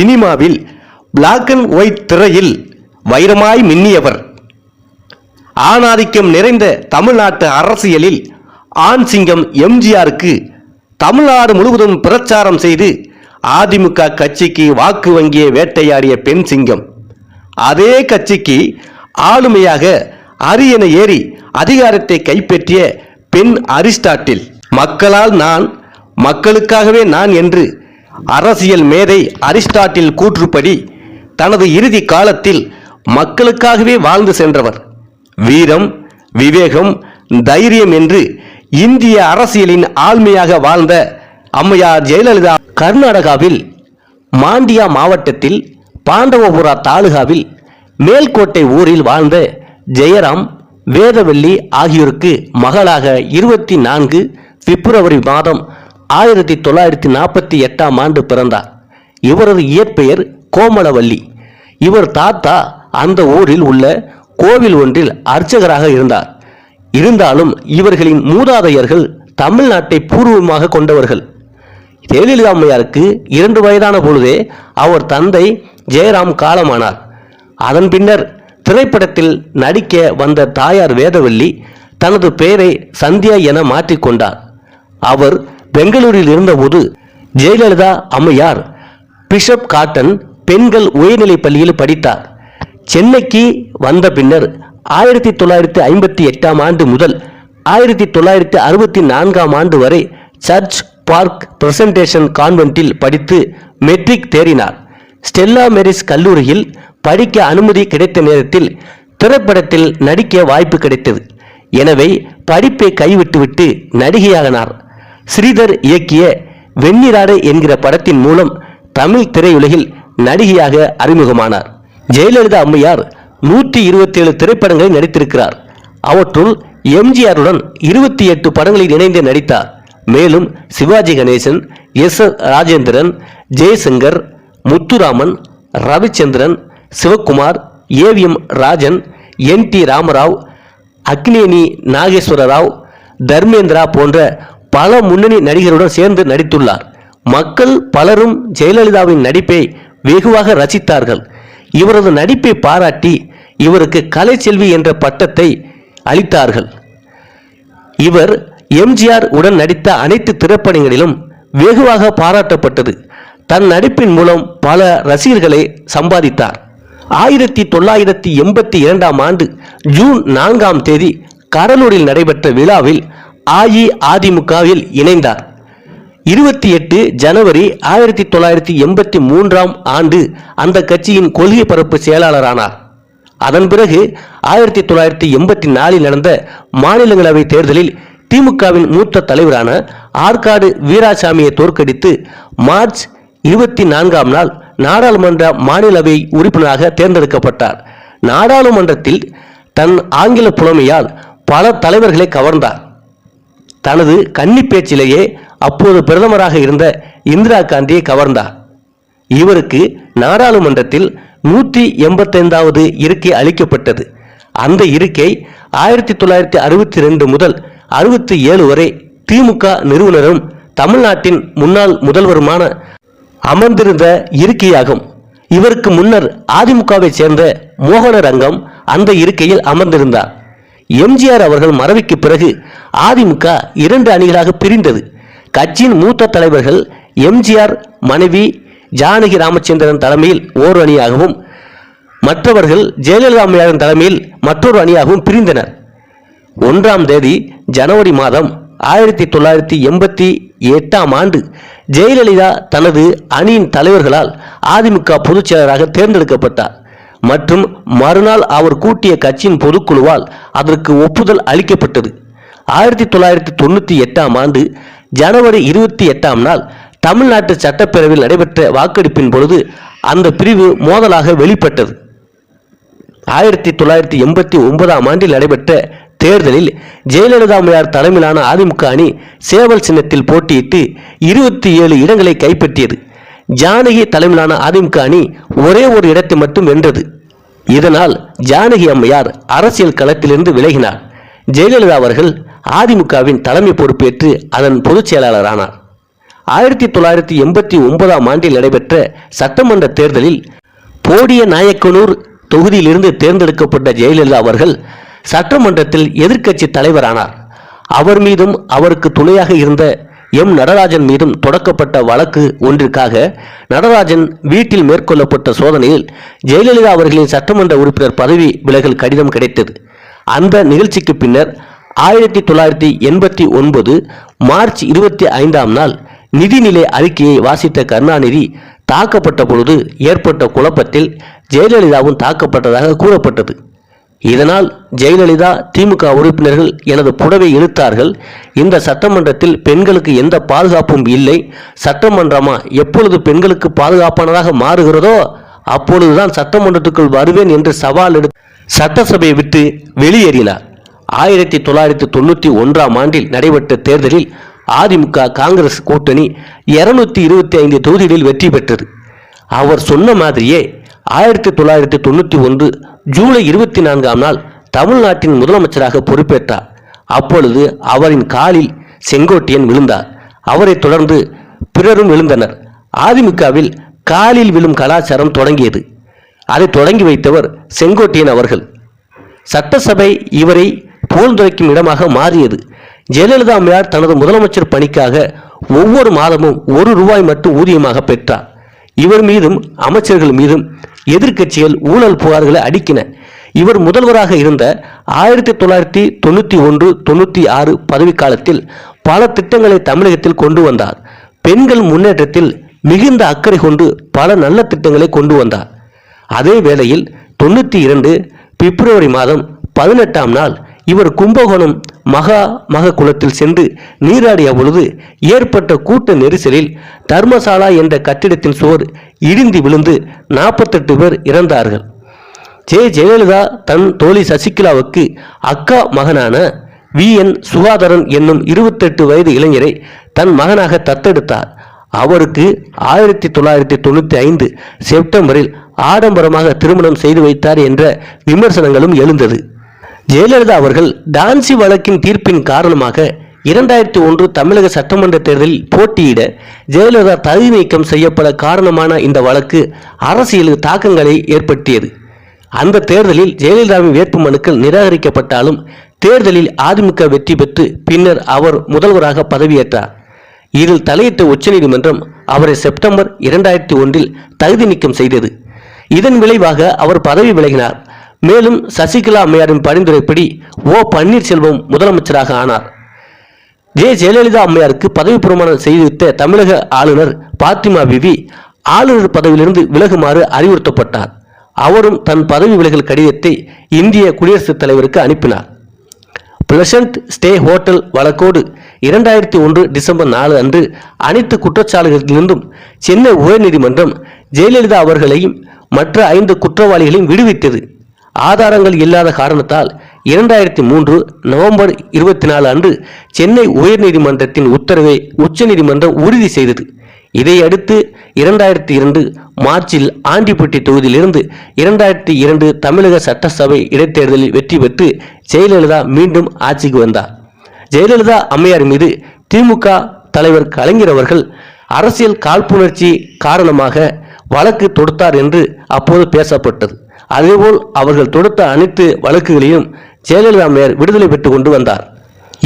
சினிமாவில் black and white திரையில் வைரமாய் மின்னியவர். ஆணாதிக்கம் நிறைந்த தமிழ்நாட்டு அரசியலில் ஆண் சிங்கம் எம்ஜிஆருக்கு தமிழ்நாடு முழுவதும் பிரச்சாரம் செய்து அதிமுக கட்சிக்கு வாக்கு வங்கியை வேட்டையாடிய பெண் சிங்கம். அதே கட்சிக்கு ஆளுமையாக அரியணை ஏறி அதிகாரத்தை கைப்பற்றிய பெண் அரிஸ்டாட்டில். மக்களால் நான் மக்களுக்காகவே நான் என்று அரசியல் மேதை அரிஸ்டாட்டில் கூற்றுப்படி தனது இறுதி காலத்தில் மக்களுக்காகவே வாழ்ந்து சென்றவர். வீரம் விவேகம் தைரியம் என்று இந்திய அரசியலின் ஆழ்மையாக வாழ்ந்த அம்மையார் ஜெயலலிதா கர்நாடகாவில் மாண்டியா மாவட்டத்தில் பாண்டவபுரா தாலுகாவில் மேல்கோட்டை ஊரில் வாழ்ந்த ஜெயராம் வேதவல்லி ஆகியோருக்கு மகளாக இருபத்தி நான்கு பிப்ரவரி மாதம் ஆயிரத்தி தொள்ளாயிரத்தி நாற்பத்தி எட்டாம் ஆண்டு பிறந்தார். இவரது இயற்பெயர் கோமலவல்லி இவர் தாத்தா அந்த ஊரில் உள்ள கோவில் ஒன்றில் அர்ச்சகராக இருந்தார். இருந்தாலும் இவர்களின் மூதாதையர்கள் தமிழ்நாட்டை பூர்வமாக கொண்டவர்கள். ஜெயலலிதா அம்மையாருக்கு இரண்டு வயதான பொழுதே அவர் தந்தை ஜெயராம் காலமானார். அதன் பின்னர் திரைப்படத்தில் நடிக்க வந்த தாயார் வேதவல்லி தனது பெயரை சந்தியா என மாற்றிக்கொண்டார். அவர் பெங்களூரில் இருந்தபோது ஜெயலலிதா அம்மையார் பிஷப் காட்டன் பெண்கள் உயர்நிலைப் பள்ளியில் படித்தார். சென்னைக்கு வந்த பின்னர் ஆயிரத்தி தொள்ளாயிரத்தி ஐம்பத்தி எட்டாம் ஆண்டு முதல் ஆயிரத்தி தொள்ளாயிரத்தி அறுபத்தி நான்காம் ஆண்டு வரை சர்ச் பார்க் பிரசன்டேஷன் கான்வென்ட்டில் படித்து மெட்ரிக் தேறினார். ஸ்டெல்லா மெரிஸ் கல்லூரியில் படிக்க அனுமதி கிடைத்த நேரத்தில் திரைப்படத்தில் நடிக்க வாய்ப்பு கிடைத்தது. எனவே படிப்பை கைவிட்டுவிட்டு நடிகையாகினார் ஸ்ரீதர் இயக்கிய வெண்ணிராடு என்கிற படத்தின் மூலம் தமிழ் திரையுலகில் நடிகையாக அறிமுகமானார். ஜெயலலிதா அம்மையார் நூற்றி இருபத்தேழு திரைப்படங்களில் நடித்திருக்கிறார். அவற்றுள் எம்ஜிஆருடன் இருபத்தி எட்டு படங்களில் இணைந்து நடித்தார். மேலும் Sivaji Ganesan S Rajendran Jaishankar Muthuraman Ravichandran Sivakumar AVM Rajan N T Rama Rao Akkineni Nageswara Rao Dharmendra போன்ற பல முன்னணி நடிகருடன் சேர்ந்து நடித்துள்ளார். மக்கள் பலரும் ஜெயலலிதாவின் நடிப்பை வெகுவாக ரசித்தார்கள். இவரது நடிப்பை பாராட்டி இவருக்கு கலைச்செல்வி என்ற பட்டத்தை அளித்தார்கள். இவர் எம்ஜிஆர் உடன் நடித்த அனைத்து திரைப்படங்களிலும் வெகுவாக பாராட்டப்பட்டது. தன் நடிப்பின் மூலம் பல ரசிகர்களை சம்பாதித்தார். ஆயிரத்தி தொள்ளாயிரத்தி எண்பத்தி இரண்டாம் ஆண்டு ஜூன் நான்காம் தேதி கடலூரில் நடைபெற்ற விழாவில் அஇஅதிமுகவில் இணைந்தார். இருபத்தி எட்டு ஜனவரி ஆயிரத்தி தொள்ளாயிரத்தி எண்பத்தி மூன்றாம் ஆண்டு அந்த கட்சியின் கொள்கை பரப்பு செயலாளரானார். அதன் பிறகு ஆயிரத்தி தொள்ளாயிரத்தி எண்பத்தி நாலில் நடந்த மாநிலங்களவை தேர்தலில் திமுகவின் மூத்த தலைவரான ஆற்காடு வீராசாமியை தோற்கடித்து மார்ச் இருபத்தி நான்காம் நாள் நாடாளுமன்ற மாநிலவை உறுப்பினராக தேர்ந்தெடுக்கப்பட்டார். நாடாளுமன்றத்தில் தன் ஆங்கில புலமையால் பல தலைவர்களை கவர்ந்தார். தனது கன்னி பேச்சிலேயே அப்போது பிரதமராக இருந்த இந்திரா காந்தியை கவர்ந்தார். இவருக்கு நாடாளுமன்றத்தில் நூற்றி எண்பத்தைந்தாவது இருக்கை அளிக்கப்பட்டது. அந்த இருக்கை ஆயிரத்தி தொள்ளாயிரத்தி அறுபத்தி ரெண்டு முதல் அறுபத்தி ஏழு வரை திமுக நிறுவனரும் தமிழ்நாட்டின் முன்னாள் முதல்வருமான அமர்ந்திருந்த இருக்கையாகும். இவருக்கு முன்னர் அதிமுகவை சேர்ந்த மோகன ரங்கம் அந்த இருக்கையில் அமர்ந்திருந்தார். எம்ஜிஆர் அவர்கள் மறைவுக்கு பிறகு அதிமுக இரண்டு அணிகளாக பிரிந்தது. கட்சியின் மூத்த தலைவர்கள் எம்ஜிஆர் மனைவி ஜானகி ராமச்சந்திரன் தலைமையில் ஓர் அணியாகவும் மற்றவர்கள் ஜெயலலிதா அம்மையாரின் தலைமையில் மற்றொரு அணியாகவும் பிரிந்தனர். ஒன்றாம் தேதி ஜனவரி மாதம் ஆயிரத்தி தொள்ளாயிரத்தி எண்பத்தி எட்டாம் ஆண்டு ஜெயலலிதா தனது அணியின் தலைவர்களால் அதிமுக பொதுச் செயலராக தேர்ந்தெடுக்கப்பட்டார். மற்றும் மறுநாள் அவர் கூட்டிய கட்சியின் பொதுக்குழுவால் அதற்கு ஒப்புதல் அளிக்கப்பட்டது. ஆயிரத்தி தொள்ளாயிரத்தி தொண்ணூற்றி எட்டாம் ஆண்டு ஜனவரி இருபத்தி எட்டாம் நாள் தமிழ்நாட்டு சட்டப்பேரவையில் நடைபெற்ற வாக்கெடுப்பின் பொழுது அந்த பிரிவு மோதலாக வெளிப்பட்டது. ஆயிரத்தி தொள்ளாயிரத்தி எண்பத்தி ஒன்பதாம் ஆண்டில் நடைபெற்ற தேர்தலில் ஜெயலலிதா அம்மையார் தலைமையிலான அதிமுக அணி சேவல் சின்னத்தில் போட்டியிட்டு இருபத்தி ஏழு இடங்களை கைப்பற்றியது. ஜானகி தலைமையிலான அதிமுக அணி ஒரே ஒரு இடத்தை மட்டும் வென்றது. இதனால் ஜானகி அம்மையார் அரசியல் களத்திலிருந்து விலகினார். ஜெயலலிதா அவர்கள் அதிமுகவின் தலைமை பொறுப்பேற்று அதன் பொதுச் செயலாளரானார் ஆயிரத்தி தொள்ளாயிரத்தி எண்பத்தி ஒன்பதாம் ஆண்டில் நடைபெற்ற சட்டமன்ற தேர்தலில் போடிய நாயக்கனூர் தொகுதியிலிருந்து தேர்ந்தெடுக்கப்பட்ட ஜெயலலிதா அவர்கள் சட்டமன்றத்தில் எதிர்க்கட்சி தலைவரானார். அவர் மீதும் அவருக்கு துணையாக இருந்த எம் நடராஜன் மீதும் தொடக்கப்பட்ட வழக்கு ஒன்றிற்காக நடராஜன் வீட்டில் மேற்கொள்ளப்பட்ட சோதனையில் ஜெயலலிதா அவர்களின் சட்டமன்ற உறுப்பினர் பதவி விலகல் கடிதம் கிடைத்தது. அந்த நிகழ்ச்சிக்கு பின்னர் ஆயிரத்தி தொள்ளாயிரத்தி எண்பத்தி ஒன்பது மார்ச் இருபத்தி ஐந்தாம் நாள் நிதிநிலை அறிக்கையை வாசித்த கருணாநிதி தாக்கப்பட்ட பொழுது ஏற்பட்ட குழப்பத்தில் ஜெயலலிதாவும் தாக்கப்பட்டதாக கூறப்பட்டது. இதனால் ஜெயலலிதா திமுக உறுப்பினர்கள் எனது புடவை இழுத்தார்கள். இந்த சட்டமன்றத்தில் பெண்களுக்கு எந்த பாதுகாப்பும் இல்லை. சட்டமன்றமா? எப்பொழுது பெண்களுக்கு பாதுகாப்பானதாக மாறுகிறதோ அப்பொழுதுதான் சட்டமன்றத்துக்குள் வருவேன் என்று சவால் எடுத்து சட்டசபையை விட்டு வெளியேறினார். ஆயிரத்தி தொள்ளாயிரத்தி தொண்ணூற்றி ஒன்றாம் ஆண்டில் நடைபெற்ற தேர்தலில் அதிமுக காங்கிரஸ் கூட்டணி இருநூத்தி இருபத்தி ஐந்து தொகுதிகளில் வெற்றி பெற்றது. அவர் சொன்ன மாதிரியே ஆயிரத்தி தொள்ளாயிரத்தி தொண்ணூற்றி ஒன்று ஜூலை இருபத்தி நான்காம் நாள் தமிழ்நாட்டின் முதலமைச்சராக பொறுப்பேற்றார். அப்பொழுது அவரின் காலில் செங்கோட்டையன் விழுந்தார். அவரைத் தொடர்ந்து பிறரும் விழுந்தனர் அதிமுகவில் காலில் விழும் கலாச்சாரம் தொடங்கியது. அதை தொடங்கி வைத்தவர் செங்கோட்டையன் அவர்கள். சட்டசபை இவரை புகழ்ந்துரைக்கும் இடமாக மாறியது. ஜெயலலிதா அம்மையார் தனது முதலமைச்சர் பணிக்காக ஒவ்வொரு மாதமும் ஒரு ரூபாய் மட்டும் ஊதியமாக பெற்றார். இவர் மீதும் அமைச்சர்கள் மீதும் எதிர்க்கட்சிகள் ஊழல் புகார்களை அடிக்கின. இவர் முதல்வராக இருந்த ஆயிரத்தி தொள்ளாயிரத்தி தொண்ணூற்றி ஒன்று தொண்ணூற்றி ஆறு பதவிக்காலத்தில் பல திட்டங்களை தமிழகத்தில் கொண்டு வந்தார். பெண்கள் முன்னேற்றத்தில் மிகுந்த அக்கறை கொண்டு பல நல்ல திட்டங்களை கொண்டு வந்தார். அதே வேளையில் தொண்ணூற்றி இரண்டு பிப்ரவரி மாதம் பதினெட்டாம் நாள் இவர் கும்பகோணம் மகா மக குளத்தில் சென்று நீராடிய பொழுது ஏற்பட்ட கூட்ட நெரிசலில் தர்மசாலா என்ற கட்டிடத்தின் சுவர் இடிந்து விழுந்து நாற்பத்தெட்டு பேர் இறந்தார்கள். ஜெ. ஜெயலலிதா தன் தோழி சசிகலாவுக்கு அக்கா மகனான வி. என். சுகாதரன் என்னும் இருபத்தெட்டு வயது இளைஞரை தன் மகனாக தத்தெடுத்தார். அவருக்கு ஆயிரத்தி தொள்ளாயிரத்தி தொண்ணூற்றி ஐந்து செப்டம்பரில் ஆடம்பரமாக திருமணம் செய்து வைத்தார் என்ற விமர்சனங்களும் எழுந்தது. ஜெயலலிதா அவர்கள் டான்சி வழக்கின் தீர்ப்பின் காரணமாக இரண்டாயிரத்தி ஒன்று தமிழக சட்டமன்ற தேர்தலில் போட்டியிட ஜெயலலிதா தகுதி நீக்கம் செய்யப்பட காரணமான இந்த வழக்கு அரசியல் தாக்கங்களை ஏற்படுத்தியது. அந்த தேர்தலில் ஜெயலலிதாவின் வேட்புமனுக்கள் நிராகரிக்கப்பட்டாலும் தேர்தலில் அதிமுக வெற்றி பெற்று பின்னர் அவர் முதல்வராக பதவியேற்றார். இதில் தலையிட்ட உச்சநீதிமன்றம் அவரை செப்டம்பர் இரண்டாயிரத்தி ஒன்றில் தகுதி நீக்கம் செய்தது. இதன் விளைவாக அவர் பதவி விலகினார். மேலும் சசிகலா அம்மையாரின் பரிந்துரைப்படி ஓ பன்னீர்செல்வம் முதலமைச்சராக ஆனார். ஜெ ஜெயலலிதா அம்மையாருக்கு பதவி பிரமாணம் செய்துவித்த தமிழக ஆளுநர் பாத்திமா பிவி ஆளுநர் பதவியிலிருந்து விலகுமாறு அறிவுறுத்தப்பட்டார். அவரும் தன் பதவி விலகல் கடிதத்தை இந்திய குடியரசுத் தலைவருக்கு அனுப்பினார். பிளசன்ட் ஸ்டே ஹோட்டல் வழக்கோடு இரண்டாயிரத்தி ஒன்று டிசம்பர் நாலு அன்று அனைத்து குற்றச்சாட்டுகளிலிருந்தும் சென்னை உயர்நீதிமன்றம் ஜெயலலிதா அவர்களையும் மற்ற ஐந்து குற்றவாளிகளையும் விடுவித்தது. ஆதாரங்கள் இல்லாத காரணத்தால் இரண்டாயிரத்தி மூன்று நவம்பர் இருபத்தி நாலு அன்று சென்னை உயர்நீதிமன்றத்தின் உத்தரவை உச்சநீதிமன்றம் உறுதி செய்தது. இதையடுத்து இரண்டாயிரத்தி இரண்டு மார்ச்சில் ஆண்டிப்பட்டி தொகுதியிலிருந்து இரண்டாயிரத்தி இரண்டு தமிழக சட்டசபை இடைத்தேர்தலில் வெற்றி பெற்று ஜெயலலிதா மீண்டும் ஆட்சிக்கு வந்தார். ஜெயலலிதா அம்மையார் மீது திமுக தலைவர் கலைஞர் அவர்கள் அரசியல் காழ்ப்புணர்ச்சி காரணமாக வழக்கு தொடுத்தார் என்று அப்போது பேசப்பட்டது. அதேபோல் அவர்கள் தொடுத்த அனைத்து வழக்குகளையும் ஜெயலலிதா அம்மையார் விடுதலை பெற்று கொண்டு வந்தார்.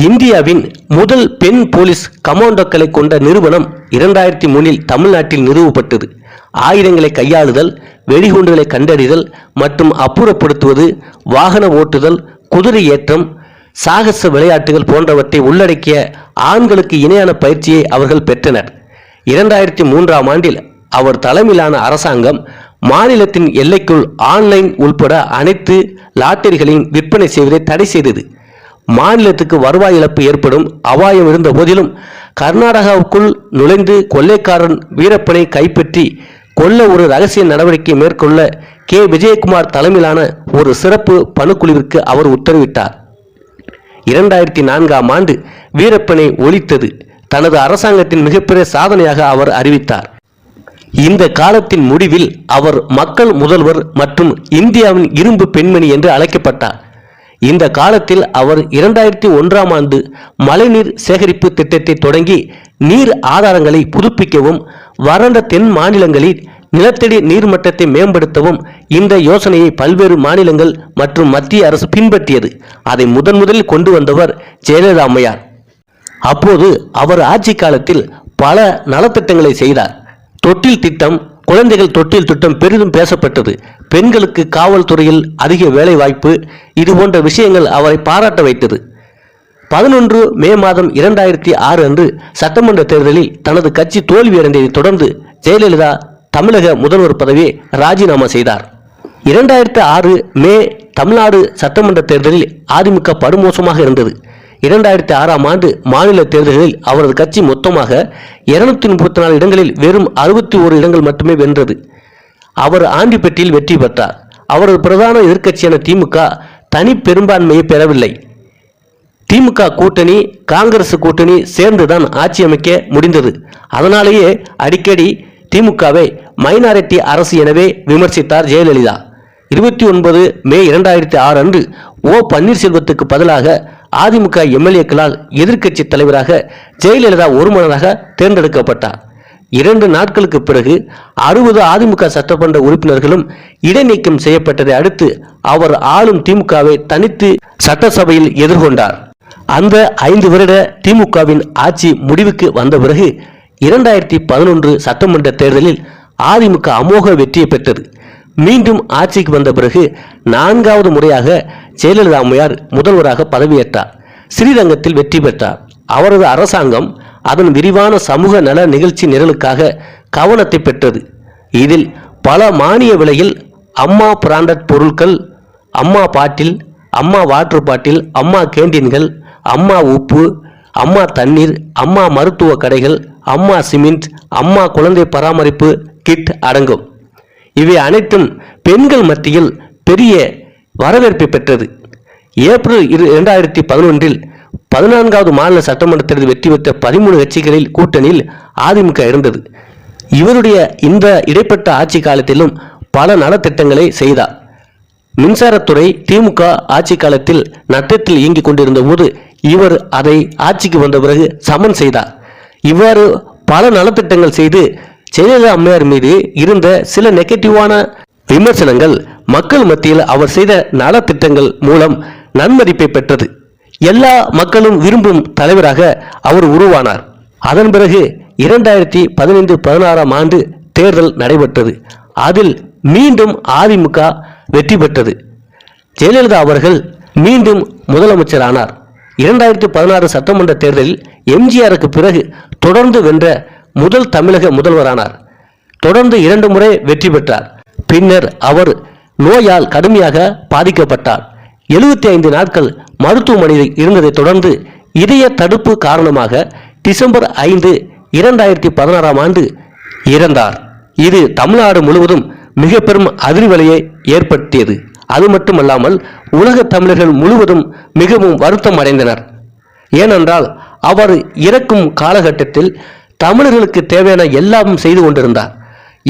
இந்தியாவின் முதல் பெண் போலீஸ் கமாண்டோக்களை கொண்ட நிறுவனம் இரண்டாயிரத்தி மூணில் தமிழ்நாட்டில் நிறுவப்பட்டது. ஆயுதங்களை கையாளுதல் வெடிகுண்டுகளை கண்டறிதல் மற்றும் அப்புறப்படுத்துவது வாகன ஓட்டுதல் குதிரை ஏற்றம் சாகச விளையாட்டுகள் போன்றவற்றை உள்ளடக்கிய ஆண்களுக்கு இணையான பயிற்சியை அவர்கள் பெற்றனர். இரண்டாயிரத்தி மூன்றாம் ஆண்டில் அவர் தலைமையிலான அரசாங்கம் மாநிலத்தின் எல்லைக்குள் ஆன்லைன் உள்பட அனைத்து லாட்டரிகளையும் விற்பனை செய்வதை தடை செய்தது. மாநிலத்துக்கு வருவாய் இழப்பு ஏற்படும் அபாயம் இருந்த போதிலும் கர்நாடகாவுக்குள் நுழைந்து கொள்ளைக்காரன் வீரப்பனை கைப்பற்றி கொல்ல ஒரு ரகசிய நடவடிக்கை மேற்கொள்ள கே. விஜயகுமார் தலைமையிலான ஒரு சிறப்பு பணுக்குழுவிற்கு அவர் உத்தரவிட்டார். இரண்டாயிரத்தி நான்காம் ஆண்டு வீரப்பனை ஒழித்தது தனது அரசாங்கத்தின் மிகப்பெரிய சாதனையாக அவர் அறிவித்தார். இந்த காலத்தின் முடிவில் அவர் மக்கள் முதல்வர் மற்றும் இந்தியாவின் இரும்பு பெண்மணி என்று அழைக்கப்பட்டார். இந்த காலத்தில் அவர் இரண்டாயிரத்தி ஒன்றாம் ஆண்டு மழைநீர் சேகரிப்பு திட்டத்தை தொடங்கி நீர் ஆதாரங்களை புதுப்பிக்கவும் வறண்ட தென் மாநிலங்களில் நிலத்தடி நீர்மட்டத்தை மேம்படுத்தவும் இந்த யோசனையை பல்வேறு மாநிலங்கள் மற்றும் மத்திய அரசு பின்பற்றியது. அதை முதன் முதலில் கொண்டு வந்தவர் ஜெயலலிதா அம்மையார். அப்போது அவர் ஆட்சி காலத்தில் பல நலத்திட்டங்களை செய்தார். தொட்டில் திட்டம் குழந்தைகள் தொட்டில் திட்டம் பெரிதும் பேசப்பட்டது. பெண்களுக்கு காவல்துறையில் அதிக வேலை வாய்ப்பு இது போன்ற விஷயங்கள் அவரை பாராட்ட வைத்தது. பதினொன்று மே மாதம் இரண்டாயிரத்தி ஆறு அன்று சட்டமன்ற தேர்தலில் தனது கட்சி தோல்வியடைந்ததைத் தொடர்ந்து ஜெயலலிதா தமிழக முதல்வர் பதவியை ராஜினாமா செய்தார். இரண்டாயிரத்தி ஆறு மே தமிழ்நாடு சட்டமன்ற தேர்தலில் அதிமுக படுமோசமாக இருந்தது. இரண்டாயிரத்தி ஆறாம் ஆண்டு மாநில தேர்தல்களில் அவரது கட்சி மொத்தமாக இருநூத்தி முப்பத்தி நாலு இடங்களில் வெறும் அறுபத்தி ஓரு இடங்கள் மட்டுமே வென்றது. அவர் ஆண்டிப்பட்டியில் வெற்றி பெற்றார். அவரது பிரதான எதிர்க்கட்சியான திமுக தனி பெரும்பான்மையை பெறவில்லை. திமுக கூட்டணி காங்கிரஸ் கூட்டணி சேர்ந்துதான் ஆட்சி அமைக்க முடிந்தது. அதனாலேயே அடிக்கடி திமுகவை மைனாரிட்டி அரசு எனவே விமர்சித்தார் ஜெயலலிதா. இருபத்தி ஒன்பது மே இரண்டாயிரத்தி ஆறு அன்று ஓ பன்னீர்செல்வத்துக்கு பதிலாக அதிமுக எம்எல்ஏக்களால் எதிர்க்கட்சி தலைவராக ஜெயலலிதா ஒருமனதாக தேர்ந்தெடுக்கப்பட்டார். இரண்டு நாட்களுக்கு பிறகு அறுபது அதிமுக சட்டமன்ற உறுப்பினர்களும் இடைநீக்கம் செய்யப்பட்டதை அடுத்து அவர் ஆளும் திமுகவை தனித்து சட்டசபையில் எதிர்கொண்டார். அந்த ஐந்து வருட திமுகவின் ஆட்சி முடிவுக்கு வந்த பிறகு இரண்டாயிரத்தி பதினொன்று சட்டமன்ற தேர்தலில் அதிமுக அமோக வெற்றியை பெற்றது. மீண்டும் ஆட்சிக்கு வந்த பிறகு நான்காவது முறையாக ஜெயலலிதா அம்மையார் முதல்வராக பதவியேற்றார். ஸ்ரீரங்கத்தில் வெற்றி பெற்றார். அவரது அரசாங்கம் அதன் விரிவான சமூக நல நிகழ்ச்சி நிரலுக்காக கவனத்தை பெற்றது. இதில் பல மானிய விலையில் அம்மா பிராண்டட் பொருட்கள் அம்மா பாட்டில் அம்மா வாட்டர் பாட்டில் அம்மா கேண்டீன்கள் அம்மா உப்பு அம்மா தண்ணீர் அம்மா மருத்துவ கடைகள் அம்மா சிமெண்ட் அம்மா குழந்தை பராமரிப்பு கிட் அடங்கும். இவை அனைத்தும் பெண்கள் மத்தியில் பெரிய வரவேற்பை பெற்றது. ஏப்ரல் இரு இரண்டாயிரத்தி பதினொன்றில் பதினான்காவது மாநில சட்டமன்ற தேர்தல் வெற்றி பெற்ற பதிமூணு கட்சிகளில் கூட்டணியில் அதிமுக இருந்தது. இவருடைய இந்த இடைப்பட்ட ஆட்சி காலத்திலும் பல நலத்திட்டங்களை செய்தார். மின்சாரத்துறை திமுக ஆட்சி காலத்தில் நட்டத்தில் இயங்கிக் கொண்டிருந்த போது இவர் அதை ஆட்சிக்கு வந்த பிறகு சமன் செய்தார். இவ்வாறு பல நலத்திட்டங்கள் செய்து ஜெயலலிதா அம்மையார் மீது இருந்த சில நெகட்டிவான விமர்சனங்கள் மக்கள் மத்தியில் அவர் செய்த நலத்திட்டங்கள் மூலம் நன்மதிப்பை பெற்றது. எல்லா மக்களும் விரும்பும் தலைவராக அவர் உருவானார். அதன் பிறகு இரண்டாயிரத்தி பதினைந்து பதினாறாம் ஆண்டு தேர்தல் நடைபெற்றது. அதில் மீண்டும் அதிமுக வெற்றி பெற்றது. ஜெயலலிதா அவர்கள் மீண்டும் முதலமைச்சரானார். இரண்டாயிரத்தி பதினாறு சட்டமன்ற தேர்தலில் எம்ஜிஆருக்கு பிறகு தொடர்ந்து வென்ற முதல் தமிழக முதல்வரானார். தொடர்ந்து இரண்டு முறை வெற்றி பெற்றார். பின்னர் அவர் நோயால் கடுமையாக பாதிக்கப்பட்டார். எழுபத்தி ஐந்து நாட்கள் மருத்துவமனையில் இருந்ததை தொடர்ந்து இதய தடுப்பு காரணமாக டிசம்பர் ஐந்து இரண்டாயிரத்தி பதினாறாம் ஆண்டு இறந்தார். இது தமிழ்நாடு முழுவதும் மிக பெரும் அதிர்வலையை ஏற்படுத்தியது. அது மட்டுமல்லாமல் உலக தமிழர்கள் முழுவதும் மிகவும் வருத்தம் அடைந்தனர். ஏனென்றால் அவர் இறக்கும் காலகட்டத்தில் தமிழர்களுக்கு தேவையான எல்லாம் செய்து கொண்டிருந்தார்.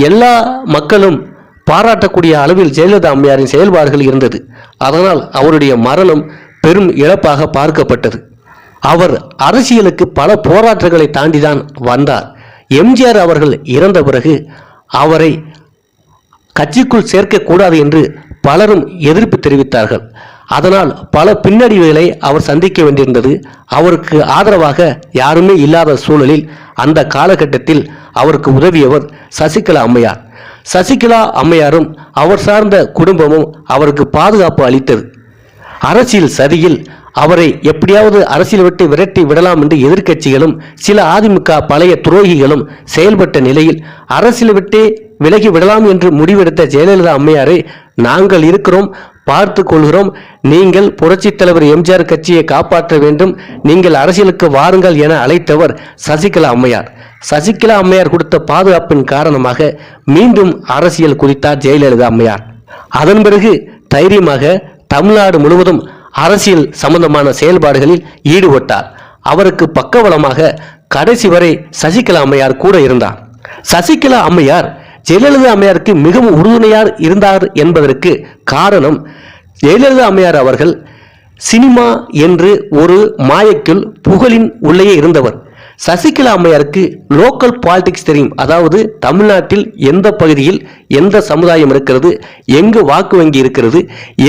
எல்லா மக்களும் பாராட்டக்கூடிய அளவில் ஜெயலலிதா அம்மையாரின் செயல்பாடுகள் இருந்தது. அதனால் அவருடைய மரணம் பெரும் இழப்பாக பார்க்கப்பட்டது. அவர் அரசியலுக்கு பல போராட்டங்களை தாண்டிதான் வந்தார். எம்ஜிஆர் அவர்கள் இறந்த பிறகு அவரை கட்சிக்குள் சேர்க்கக்கூடாது என்று பலரும் எதிர்ப்பு தெரிவித்தார்கள். அதனால் பல பின்னடைவுகளை அவர் சந்திக்க வேண்டியிருந்தது. அவருக்கு ஆதரவாக யாருமே இல்லாத சூழலில் அந்த காலகட்டத்தில் அவருக்கு உதவியவர் சசிகலா அம்மையார். சசிகலா அம்மையாரும் அவர் சார்ந்த குடும்பமும் அவருக்கு பாதுகாப்பு அளித்தது. அரசியல் சதியில் அவரை எப்படியாவது அரசியல் விட்டு விரட்டி விடலாம் என்று எதிர்க்கட்சிகளும் சில அதிமுக பழைய துரோகிகளும் செயல்பட்ட நிலையில் அரசியல் விட்டே விலகி விடலாம் என்று முடிவெடுத்த ஜெயலலிதா அம்மையாரை நாங்கள் இருக்கிறோம். பார்த்து கொள்கிறோம் நீங்கள் புரட்சித் தலைவர் எம்ஜிஆர் கட்சியை காப்பாற்ற வேண்டும். நீங்கள் அரசியலுக்கு வாருங்கள் என அழைத்தவர் சசிகலா அம்மையார். சசிகலா அம்மையார் கொடுத்த பாதுகாப்பின் காரணமாக மீண்டும் அரசியல் குறித்தார் ஜெயலலிதா அம்மையார். அதன் பிறகு தைரியமாக தமிழ்நாடு முழுவதும் அரசியல் சம்பந்தமான செயல்பாடுகளில் ஈடுபட்டார். அவருக்கு பக்கவளமாக கடைசி வரை சசிகலா அம்மையார் கூட இருந்தார். சசிகலா அம்மையார் ஜெயலலிதா அம்மையாருக்கு மிகவும் உறுதுணையார் இருந்தார் என்பதற்கு காரணம் ஜெயலலிதா அம்மையார் அவர்கள் சினிமா என்று ஒரு மாயக்குள் புகழின் உள்ளே இருந்தவர். சசிகலா அம்மையாருக்கு லோக்கல் பாலிடிக்ஸ் தெரியும். அதாவது தமிழ்நாட்டில் எந்த பகுதியில் எந்த சமுதாயம் இருக்கிறது எங்கு வாக்கு வங்கி இருக்கிறது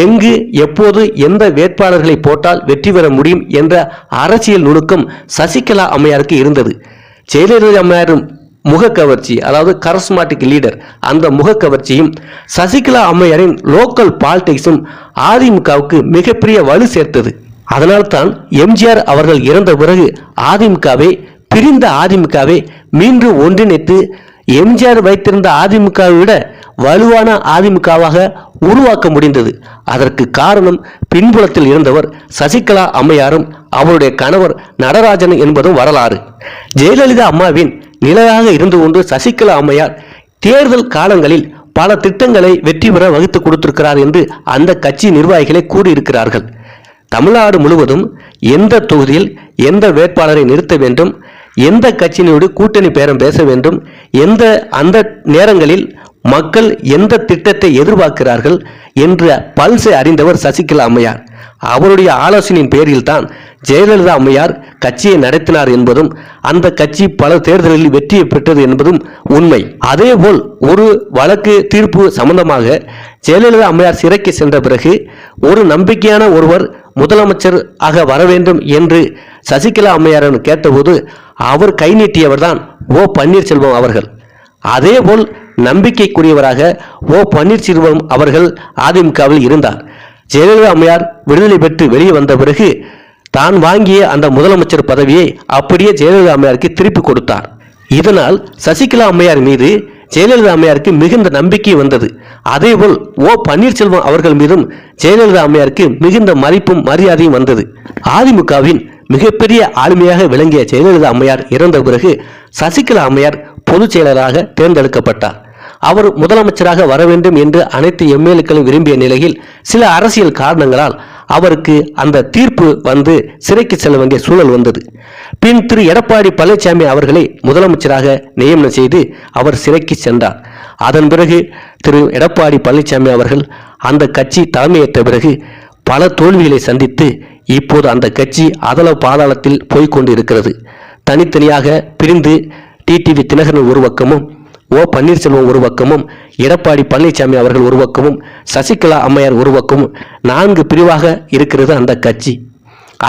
எங்கு எப்போது எந்த வேட்பாளர்களை போட்டால் வெற்றி பெற முடியும் என்ற அரசியல் நுணுக்கம் சசிகலா அம்மையாருக்கு இருந்தது. ஜெயலலிதா அம்மையாரும் முகக்கவர்ச்சி அதாவது கரஸ்மாட்டிக் லீடர் அந்த முகக்கவர்ச்சியும் சசிகலா அம்மையாரின் லோக்கல் பாலிடிக்ஸும் அதிமுகவுக்கு மிகப்பெரிய வலு சேர்த்தது. அதனால்தான் எம்ஜிஆர் அவர்கள் இறந்த பிறகு அதிமுகவை பிரிந்த அதிமுகவை மீண்டும் ஒன்றிணைத்து எம்ஜிஆர் வைத்திருந்த அதிமுகவை விட வலுவான அதிமுகவாக உருவாக்க முடிந்தது. அதற்கு காரணம் பின்புலத்தில் இருந்தவர் சசிகலா அம்மையாரும் அவருடைய கணவர் நடராஜன் என்பதும் வரலாறு. ஜெயலலிதா அம்மாவின் நிலையாக இருந்து கொண்டு சசிகலா அம்மையார் தேர்தல் காலங்களில் பல திட்டங்களை வெற்றி பெற வகுத்து கொடுத்திருக்கிறார் என்று அந்த கட்சி நிர்வாகிகளை கூறியிருக்கிறார்கள். தமிழ்நாடு முழுவதும் எந்த தொகுதியில் எந்த வேட்பாளரை நிறுத்த வேண்டும் எந்த கட்சியினோடு கூட்டணி பேரம் பேச வேண்டும் எந்த அந்த நேரங்களில் மக்கள் எந்த திட்டத்தை எதிர்பார்க்கிறார்கள் என்ற பல்சை அறிந்தவர் சசிகலா அம்மையார். அவருடைய ஆலோசனையின் பேரில் தான் ஜெயலலிதா அம்மையார் கட்சியை நடத்தினார் என்பதும் அந்த கட்சி பல தேர்தலில் வெற்றியை பெற்றது என்பதும் உண்மை. அதேபோல் ஒரு வழக்கு தீர்ப்பு சம்பந்தமாக ஜெயலலிதா அம்மையார் சிறைக்கு சென்ற பிறகு ஒரு நம்பிக்கையான ஒருவர் முதலமைச்சர் ஆக வர வேண்டும் என்று சசிகலா அம்மையாரன் கேட்டபோது அவர் கை நீட்டியவர்தான் ஓ பன்னீர்செல்வம் அவர்கள். அதேபோல் நம்பிக்கைக்குரியவராக ஓ பன்னீர்செல்வம் அவர்கள் அதிமுகவில் இருந்தார். ஜெயலலிதா அம்மையார் விடுதலை பெற்று வெளியே வந்த பிறகு தான் வாங்கிய அந்த முதலமைச்சர் பதவியை அப்படியே ஜெயலலிதா அம்மையாருக்கு திருப்பி கொடுத்தார். இதனால் சசிகலா அம்மையார் மீது ஜெயலலிதா அம்மையாருக்கு மிகுந்த நம்பிக்கை வந்தது. அதேபோல் ஓ பன்னீர்செல்வம் அவர்கள் மீதும் ஜெயலலிதா அம்மையாருக்கு மிகுந்த மதிப்பும் மரியாதையும் வந்தது. அதிமுகவின் மிகப்பெரிய ஆளுமையாக விளங்கிய ஜெயலலிதா அம்மையார் இறந்த பிறகு சசிகலா அம்மையார் பொதுச் செயலராக தேர்ந்தெடுக்கப்பட்டார். அவர் முதலமைச்சராக வர வேண்டும் என்று அனைத்து எம்எல்ஏக்களும் விரும்பிய நிலையில் சில அரசியல் காரணங்களால் அவருக்கு அந்த தீர்ப்பு வந்து சிறைக்கு செல்ல வேண்டிய சூழல் வந்தது. பின் திரு எடப்பாடி பழனிசாமி அவர்களை முதலமைச்சராக நியமனம் செய்து அவர் சிறைக்கு சென்றார். அதன் பிறகு திரு எடப்பாடி பழனிசாமி அவர்கள் அந்த கட்சி தலைமையேற்ற பிறகு பல தோல்விகளை சந்தித்து இப்போது அந்த கட்சி அதல பாதாளத்தில் போய்க்கொண்டு இருக்கிறது தனித்தனியாக பிரிந்து டிடிவி தினகரன் ஒரு பக்கமும் ஓ பன்னீர்செல்வம் ஒரு பக்கமும் எடப்பாடி பழனிசாமி அவர்கள் ஒரு பக்கமும் சசிகலா அம்மையார் ஒரு பக்கமும் நான்கு பிரிவாக இருக்கிறது அந்த கட்சி.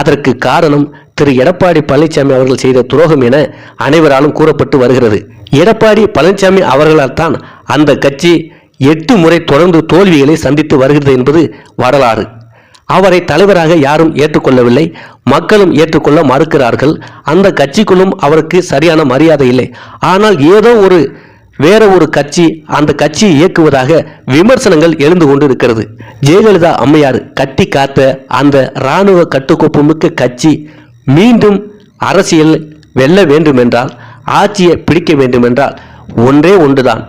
அதற்கு காரணம் திரு எடப்பாடி பழனிசாமி அவர்கள் செய்த துரோகம் என அனைவராலும் கூறப்பட்டு வருகிறது. எடப்பாடி பழனிசாமி அவர்களால் தான் அந்த கட்சி எட்டு முறை தொடர்ந்து தோல்விகளை சந்தித்து வருகிறது என்பது வரலாறு. அவரை தலைவராக யாரும் ஏற்றுக்கொள்ளவில்லை மக்களும் ஏற்றுக்கொள்ள மறுக்கிறார்கள். அந்த கட்சிக்குள்ளும் அவருக்கு சரியான மரியாதை இல்லை. ஆனால் ஏதோ ஒரு வேற ஒரு கட்சி அந்த கட்சியை இயக்குவதாக விமர்சனங்கள் எழுந்து கொண்டு இருக்கிறது ஜெயலலிதா அம்மையார் கட்டி காத்த அந்த இராணுவ கட்டுக்கோப்பு மிக்க கட்சி மீண்டும் அரசியல் வெல்ல வேண்டுமென்றால் ஆட்சியை பிடிக்க வேண்டுமென்றால் ஒன்றே ஒன்றுதான்.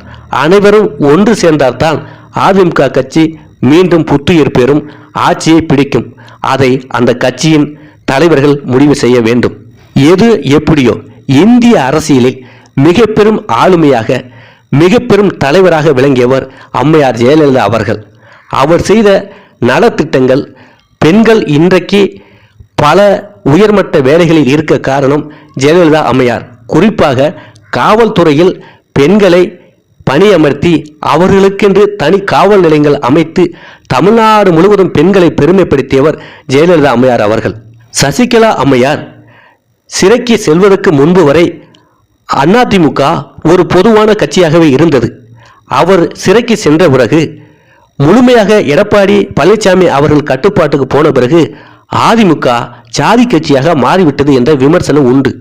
அனைவரும் ஒன்று சேர்ந்தால்தான் அதிமுக கட்சி மீண்டும் புத்துயிர் பெறும் ஆட்சியை பிடிக்கும். அதை அந்த கட்சியின் தலைவர்கள் முடிவு செய்ய வேண்டும். எது எப்படியோ இந்திய அரசியலில் மிக பெரும் ஆளுமையாக மிக பெரும் தலைவராக விளங்கியவர் அம்மையார் ஜெயலலிதா அவர்கள். அவர் செய்த நலத்திட்டங்கள் பெண்கள் இன்றைக்கு பல உயர்மட்ட வேலைகளில் இருக்க காரணம் ஜெயலலிதா அம்மையார். குறிப்பாக காவல்துறையில் பெண்களை பணியமர்த்தி அவர்களுக்கென்று தனி காவல் நிலையங்கள் அமைத்து தமிழ்நாடு முழுவதும் பெண்களை பெருமைப்படுத்தியவர் ஜெயலலிதா அம்மையார் அவர்கள். சசிகலா அம்மையார் சிறைக்கு செல்வதற்கு முன்பு வரை அதிமுக ஒரு பொதுவான கட்சியாகவே இருந்தது. அவர் சிறைக்கு சென்ற பிறகு முழுமையாக எடப்பாடி பழனிசாமி அவர்கள் கட்டுப்பாட்டுக்கு போன பிறகு அதிமுக சாதி கட்சியாக மாறிவிட்டது என்ற விமர்சனம் உண்டு.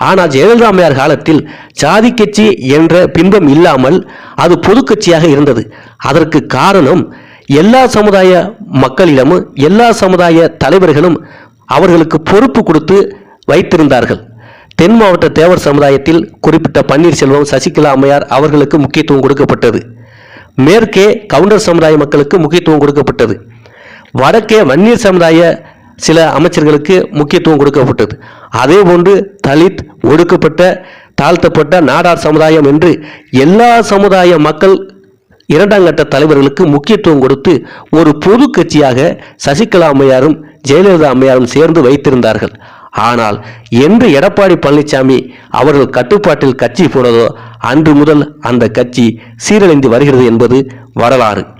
ஆனால் ஜெயலலிதாமையார் காலத்தில் சாதி கட்சி என்ற பின்பம் இல்லாமல் அது பொது கட்சியாக இருந்தது. அதற்கு காரணம் எல்லா சமுதாய மக்களிடமும் எல்லா சமுதாய தலைவர்களும் அவர்களுக்கு பொறுப்பு கொடுத்து வைத்திருந்தார்கள். தென் மாவட்ட தேவர் சமுதாயத்தில் குறிப்பிட்ட பன்னீர்செல்வம் சசிகலா அம்மையார் அவர்களுக்கு முக்கியத்துவம் கொடுக்கப்பட்டது. மேற்கே கவுண்டர் சமுதாய மக்களுக்கு முக்கியத்துவம் கொடுக்கப்பட்டது. வடக்கே வன்னியர் சமுதாய சில அமைச்சர்களுக்கு முக்கியத்துவம் கொடுக்கப்பட்டது. அதே போன்று தலித் ஒடுக்கப்பட்ட தாழ்த்தப்பட்ட நாடார் சமுதாயம் என்று எல்லா சமுதாய மக்கள் இரண்டாம் கட்ட தலைவர்களுக்கு முக்கியத்துவம் கொடுத்து ஒரு பொது கட்சியாக சசிகலா அம்மையாரும் ஜெயலலிதா அம்மையாரும் சேர்ந்து வைத்திருந்தார்கள். ஆனால் என்று எடப்பாடி பழனிசாமி அவர்கள் கட்டுப்பாட்டில் கட்சி போனதோ அன்று முதல் அந்த கட்சி சீரழிந்து வருகிறது என்பது வரலாறு.